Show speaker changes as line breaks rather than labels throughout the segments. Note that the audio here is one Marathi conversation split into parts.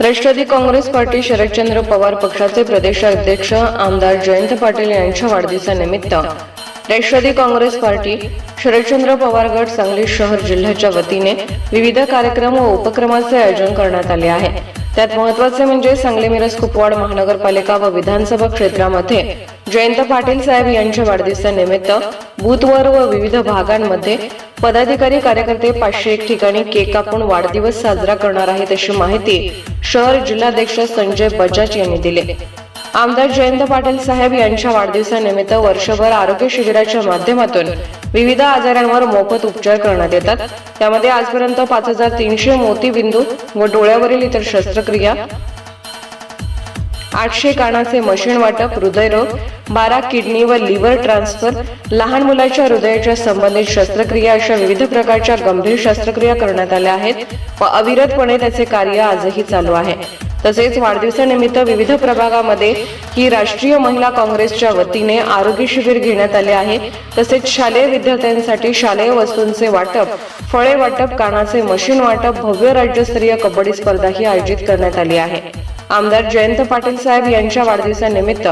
राष्ट्रवादी काँग्रेस पार्टी शरदचंद्र पवार पक्षाचे प्रदेशाध्यक्ष आमदार जयंत पाटील यांच्या वाढदिवसानिमित्त राष्ट्रवादी काँग्रेस पार्टी शरदचंद्र पवार गट सांगली शहर जिल्ह्याच्या वतीने विविध कार्यक्रम व उपक्रमाचे आयोजन करण्यात आले आहे. त्यात महत्त्वाचे म्हणजे सांगली मिरज कुपवाड महानगरपालिका व विधानसभा क्षेत्रामध्ये जयंत पाटील साहेब यांच्या वाढदिवसानिमित्त बूथवर व विविध भागांमध्ये पदाधिकारी कार्यकर्ते पाचशे एक ठिकाणी केक कापून वाढदिवस साजरा करणार आहेत अशी माहिती शहर जिल्हाध्यक्ष संजय बजाज यांनी दिले. आमदार जयंत पाटील साहेब यांच्या वाढदिवसानिमित्त वर्षभर आरोग्य शिबिराच्या माध्यमातून विविध आजारांवर मोफत उपचार करण्यात येतात. त्यामध्ये आजपर्यंत पाच हजार तीनशे मोतीबिंदू व डोळ्यावरील इतर शस्त्रक्रिया आठशे कानाचे मशीन वाटप हृदयरोग बारा किडनी व लिव्हर ट्रान्सफर लहान मुलाच्या हृदयाच्या संबंधित शस्त्रक्रिया अशा विविध प्रकारच्या गंभीर शस्त्रक्रिया करण्यात आल्या आहेत व अविरतपणे त्याचे कार्य आजही चालू आहे. तसेच वाढदिवसानिमित्त विविध प्रभागामध्ये ही राष्ट्रीय महिला काँग्रेसच्या वतीने आरोग्य शिबिर घेण्यात आले आहे. तसेच शालेय विद्यार्थ्यांसाठी शालेय वस्तूंचे वाटप फळे वाटप कानाचे मशीन वाटप भव्य राज्यस्तरीय कबड्डी स्पर्धाही आयोजित करण्यात आली आहे. आमदार जयंत पाटील साहेब यांच्या वाढदिवसानिमित्त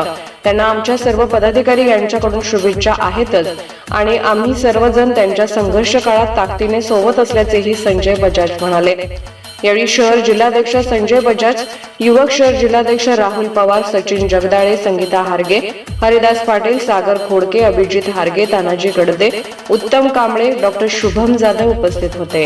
त्यांना आमच्या सर्व पदाधिकारी यांच्याकडून शुभेच्छा आहेतच. आणि आम्ही सर्वजण त्यांच्या संघर्ष काळात ताकदीने सोबत असल्याचेही संजय बजाज म्हणाले. यावेळी शहर जिल्हाध्यक्ष संजय बजाज युवक शहर जिल्हाध्यक्ष राहुल पवार सचिन जगदाळे संगीता हारगे हरिदास पाटील सागर खोडके अभिजित हारगे तानाजी गडदे उत्तम कांबळे डॉक्टर शुभम जाधव उपस्थित होते.